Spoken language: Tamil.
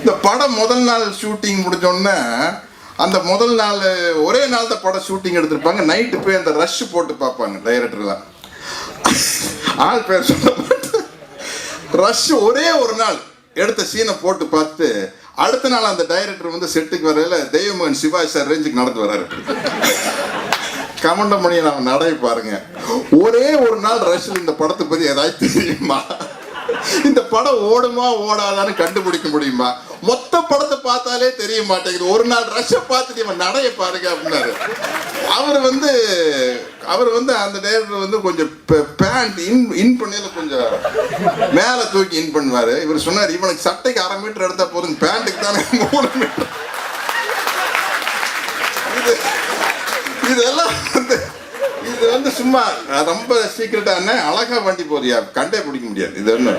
இந்த படம் முதல் நாள் ஷூட்டிங் முடிஞ்சோடனே அந்த முதல் நாள் ஒரே நாள் தான் படம் ஷூட்டிங் எடுத்திருப்பாங்க. நைட்டு போய் அந்த ரஷ் போட்டு பார்ப்பாங்க டைரக்டர்லாம் ஆள் பேர் சொல்ல ரஷ் ஒரே ஒரு நாள் எடுத்த சீனை போட்டு பார்த்து அடுத்த நாள் அந்த டைரக்டர் வந்து செட்டுக்கு வரையில தெய்வமோகன் சிவாஜி சார் ரேஞ்சுக்கு நடந்து வராரு கமண்டமணியை நம்ம நடை பாருங்க. ஒரே ஒரு நாள் ரஷ்ல இந்த படத்தை பத்தி ஏதாவது தெரியுமா? இந்த படம் ஓடுமா ஓடாதான்னு கண்டுபிடிக்க முடியுமா? மொத்த படத்தை பார்த்தாலே தெரிய மாட்டேங்குது. ஒரு நாள் ரஷ்ஷை பார்த்துட்டு இவன் நடைய பாருங்க அப்படின்னாரு. அவர் வந்து அவர் வந்து அந்த டைரக்டர் வந்து கொஞ்சம் பேண்ட் இன் இன் பண்ணியில் கொஞ்சம் மேலே தூக்கி இன் பண்ணுவார். இவர் சொன்னார் இவனுக்கு சட்டைக்கு அரை மீட்டர் எடுத்தால் போதும் பேண்ட்டுக்கு தானே மூணு மீட்டர் இது இதெல்லாம் வந்து இது வந்து சும்மா ரொம்ப சீக்கிரட்டான அழகா வண்டி போறியா? கண்டே பிடிக்க முடியாது. இது ஒன்று